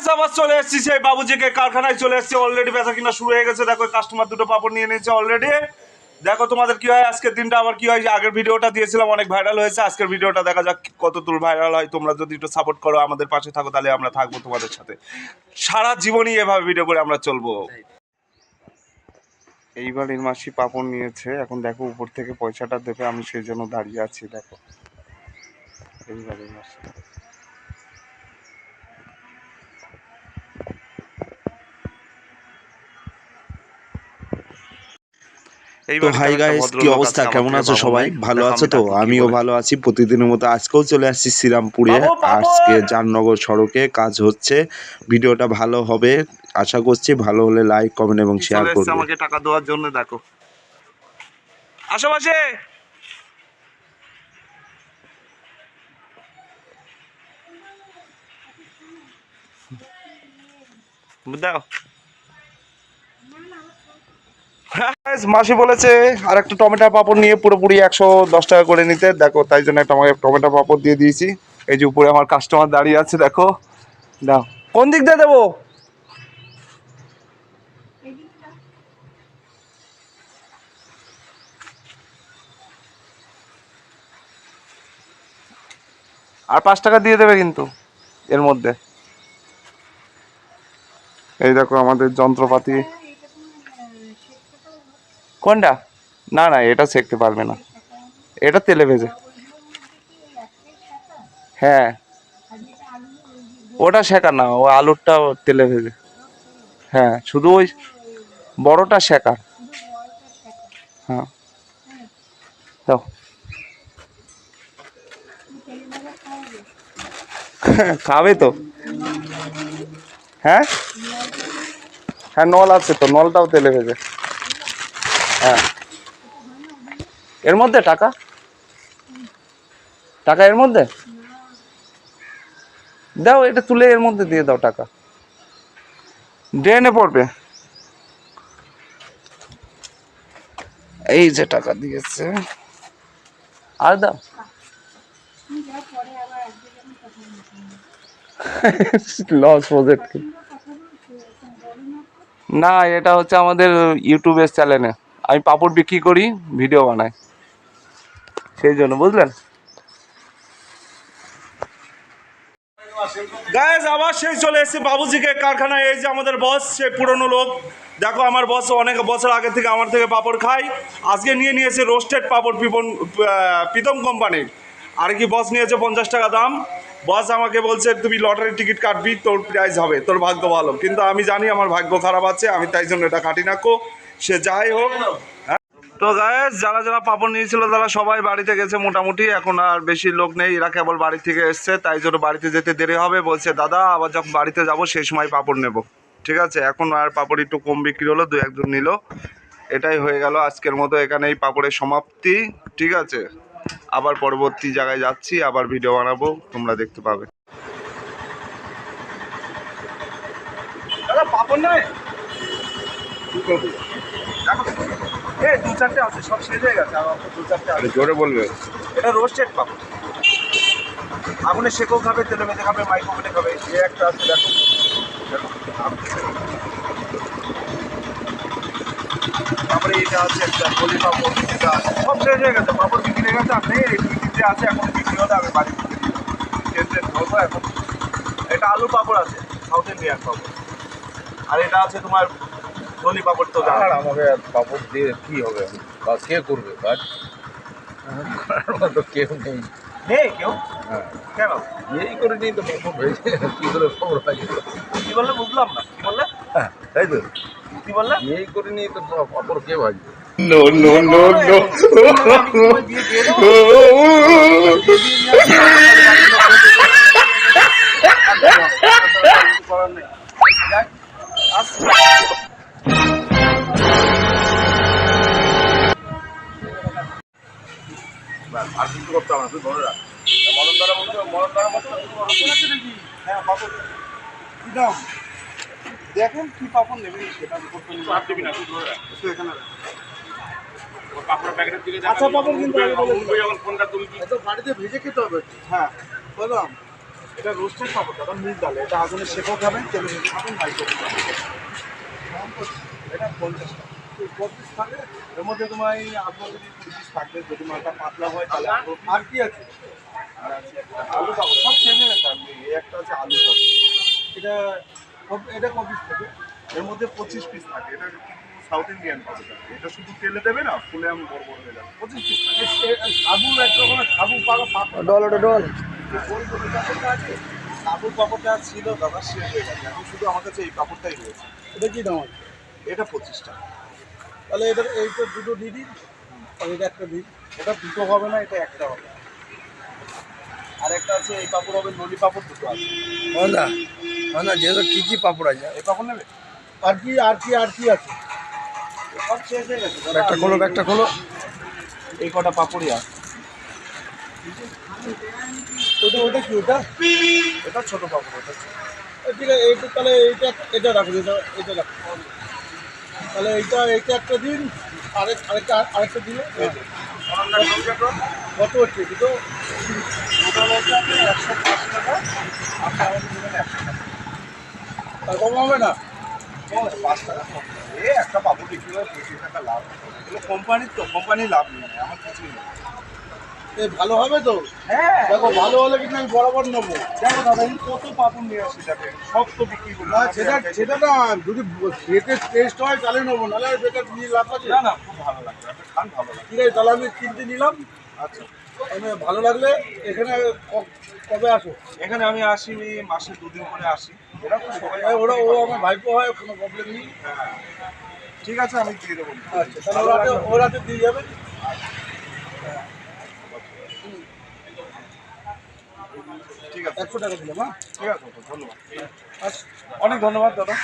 Guys আবার চলে এসেছি সেই বাবুজিকে কারখানায় চলে এসেছি। অলরেডি বেচা কিনা শুরু হয়ে গেছে। দেখো কাস্টমার দুটো পাপড় নিয়ে নিয়েছে অলরেডি দেখো, তোমাদের কি হয়? আজকের দিনটা আবার কি হয়? আগের ভিডিওটা দিয়েছিলাম, অনেক ভাইরাল হয়েছে। আজকের ভিডিওটা দেখা যাক কত দূর ভাইরাল হয়। তোমরা যদি একটু সাপোর্ট করো, আমাদের পাশে থাকো, তাহলে আমরা থাকব তোমাদের সাথে। সারা জীবনই এভাবে ভিডিও করে আমরা চলবো। এইবার এর মাসি পাপড় নিয়েছে। এখন দেখো, উপর থেকে পয়সাটা দেবে। আমি সেই জন্য দাঁড়িয়ে আছি, দেখো। এইবার এর মাসি। তো হাই গাইস কি অবস্থা? কেমন আছো সবাই? ভালো আছো তো? আমিও ভালো আছি। প্রতিদিনের মতো আজকেও চলে আসছি শ্রীরামপুরে! আজকে জামনগর সড়কে কাজ হচ্ছে। ভিডিওটা ভালো হবে। আশা করছি ভালো হলে লাইক কমেন্ট এবং শেয়ার করবে। আমাকে টাকা দেওয়ার জন্য? দেখো। আশেপাশে! দাও। মাসি বলেছে আর একটা টমেটো পাপড় নিয়ে পুরোপুরি একশো দশ টাকা করে নিতে। দেখো, তাই জন্য একটা আমাকে টমেটো পাপড় দিয়ে দিয়েছি। এই যে উপরে আমার কাস্টমার দাঁড়িয়ে আছে, দেখো। দাও। কোন দিক দিয়ে দেবো? আর পাঁচ টাকা দিয়ে দেবে কিন্তু, এর মধ্যে। এই দেখো আমাদের যন্ত্রপাতি। কোনটা? না না, এটা সেকতে পারবে না। এটা তেলে ভেজে। হ্যাঁ। ওটা শেখা না, ও আলুরটা তেলে ভেজে। হ্যাঁ শুধু ওই বড়টা শেখার হ্যাঁ। দাও। খাবে তো। হ্যাঁ? হ্যাঁ নল আছে তো, নলটাও তেলে ভেজে। হ্যাঁ। এর মধ্যে টাকা? টাকা এর মধ্যে? দাও, এটা তুলে এর মধ্যে দিয়ে দাও টাকা। ড্রেনে পড়বে। এই যে টাকা দিয়েছে। আর দাও। লস প্রজেক্ট না, এটা হচ্ছে আমাদের ইউটিউবের চ্যানেলে আমি পাপড় বিক্রি করি, ভিডিও বানাই। সেই জন্য, বুঝলেন? গায়েস আবার সেই চলে এসেছে বাবুজিকে কারখানায়। এই যে আমাদের বস সে পুরনো লোক। দেখো, আমার বস অনেক বছর আগে থেকে আমার থেকে পাপড় খায়। আজকে নিয়ে নিয়েছে রোস্টেড পাপড় পিপন প্রীতম কোম্পানির। আর কি বস নিয়েছে পঞ্চাশ টাকা দাম। বস আমাকে বলছে, তুমি লটারির টিকিট কাটবি, তোর প্রাইজ হবে, তোর ভাগ্য ভালো। কিন্তু আমি জানি আমার ভাগ্য খারাপ আছে, আমি তাই জন্য এটা কাটি না কো। সে যাই হোক হ্যাঁ? তো গায়েস যারা যারা পাপড় নিয়েছিল, তারা সবাই বাড়িতে গেছে মোটামুটি। এখন আর বেশি লোক নেই, এরা কেবল বাড়ি থেকে এসছে, তাই জন্য বাড়িতে যেতে দেরি হবে। বলছে, দাদা, আবার যখন বাড়িতে যাব, সেই সময় পাপড় নেব। ঠিক আছে? এখন আর পাপড় একটু কম বিক্রি হলো, দু একজন নিল। এটাই হয়ে গেল আজকের মতো। এখানেই পাপড়ের সমাপ্তি, ঠিক আছে? আবার পরবর্তী জায়গায় যাচ্ছি, আবার ভিডিও বানাবো, তোমরা দেখতে পাবে। পাপড় নেবে এই দু চারটে আছে সব শেষ হয়ে গেছে আমার দু চারটে আছে। জোরে বলবে। এটা রোস্টেড পাবো। আগুনে সেকেও খাবে তেলে মেঝে খাবে মাইক্রোওভেনে খাবে যে একটা আছে দেখো। তারপরে এটা আছে একটা গলি পাপড় এটা আছে। সব শেষ হয়ে গেছে পাপড় বিক্রি হয়ে গেছে আপনি এই তিনটে আছে এখন বিক্রি হলে আমি বাড়ি ধরবো এখন। এটা আলু পাপড় আছে সাউথ ইন্ডিয়ান পাপড়। আর এটা আছে তোমার গলি পাপড় তো আর আমাকে পাপড় দিয়ে কি হবে? বা কে করবে? কাজ করার মতো কেউ নেই। নেই কেউ? হ্যাঁ। কেন এই করে নিই তো পাপড় ভেজে কি করে খবর পাই কি বললে বুঝলাম না। কি বললে? হ্যাঁ তাই তো। কি বললে? এই করে নিয়ে তো পাপড় কে ভাজবে? নো নো নো নো আর কিছু করতে হবে না তুই ধরে রাখ। মরণ দ্বারা বলতে মরণ দ্বারা বলতে হ্যাঁ কি দাম দেখেন কি পাপড় নেবেন সেটা করতে দিবি না তুই ধরে রাখ। এখানে রাখ। আচ্ছা পাপড় কিন্তু আমি বলে দিলাম। তো বাড়িতে ভেজে খেতে হবে। হ্যাঁ বললাম এটা রোস্টেড পাপড় দাদা মুগ ডাল। এটা আগুনে সেকো খাবেন তেলে ভেজে খাবেন ভাই এটা পঞ্চাশ টাকা। পঁচিশ থাকে এর মধ্যে তোমার এই যদি পিস থাকবে যদি মালটা পাতলা হয় তাহলে আর কি আছে আর আছে একটা আলু পাবো সব হয়ে গেছে এই একটা আছে আলু পাবো এটা এটা কত পিস থাকে এর মধ্যে পঁচিশ পিস থাকে এটা সাউথ ইন্ডিয়ান পাবো এটা শুধু তেলে দেবে না ফুলে আমি বড় বড় হয়ে যাবে পঁচিশ পিস থাকে সাবু এক রকমের সাবু পাপড় ডল ওটা ডল। আছে সাবু পাপড়টা ছিল দাদা শেষ হয়ে গেছে এখন শুধু আমার কাছে এই পাপড়টাই রয়েছে এটা কি দাম এটা পঁচিশ টাকা তাহলে এটা এইটা দুটো দিয়ে দিন। আর এটা একটা দিন। এটা দুটো হবে না এটা একটা হবে। আর একটা আছে এই পাপড় হবে নলি পাপড় দুটো আছে। না না যেহেতু কী কী পাপড় আছে? এই পাপড় নেবে? আর কি আর কি আর কি আছে? সব শেষ হয়ে গেছে। ব্যাগটা খোলো ব্যাগটা খোলো। এই কটা পাপড়ই আছে। ওটা ওটা কি ওটা? এটা ছোট পাপড় ওটা। ঠিক আছে এইটা তাহলে এইটা এটা রাখুন এটা এটা রাখুন তাহলে এইটা এইটা একটা দিন, আরেক, আরেকটা আরেকটা দিলে কত হচ্ছে? দুটো? একশো আশি টাকা আপনি কম হবে না? পাঁচ টাকা। এ একটা পাপড় বিক্রি করে টাকা লাভ এগুলো কোম্পানির তো, কোম্পানির লাভ নেই, আমার কিছুই নেই। ভালো হবে তো? হ্যাঁ। দেখো ভালো হলে কিন্তু আমি বরাবর নেব। দেখো দাদা আমি কত পাপড় নিয়ে আসি যাবে সব তো বিক্রি করি না সেটা সেটা না যদি খেতে টেস্ট হয় তাহলে নেব নাহলে আর বেকার নিয়ে লাভ আছে? না না খুব ভালো লাগবে খান ভালো লাগবে। ঠিক আছে তাহলে আমি কিনতে নিলাম। আচ্ছা আমি ভালো লাগলে এখানে কবে আসো? এখানে আমি আসি মাসে দুদিন করে আসি। এরা তো সবাই ওরা ও আমার ভাইপো হয় কোনো প্রবলেম নেই। হ্যাঁ। ঠিক আছে আমি দিয়ে দেবো। আচ্ছা তাহলে ওরাতে ওরাতে দিয়ে যাবে। ঠিক আছে। একশো টাকা দিলাম হ্যাঁ? ঠিক আছে ধন্যবাদ। আচ্ছা অনেক ধন্যবাদ দাদা।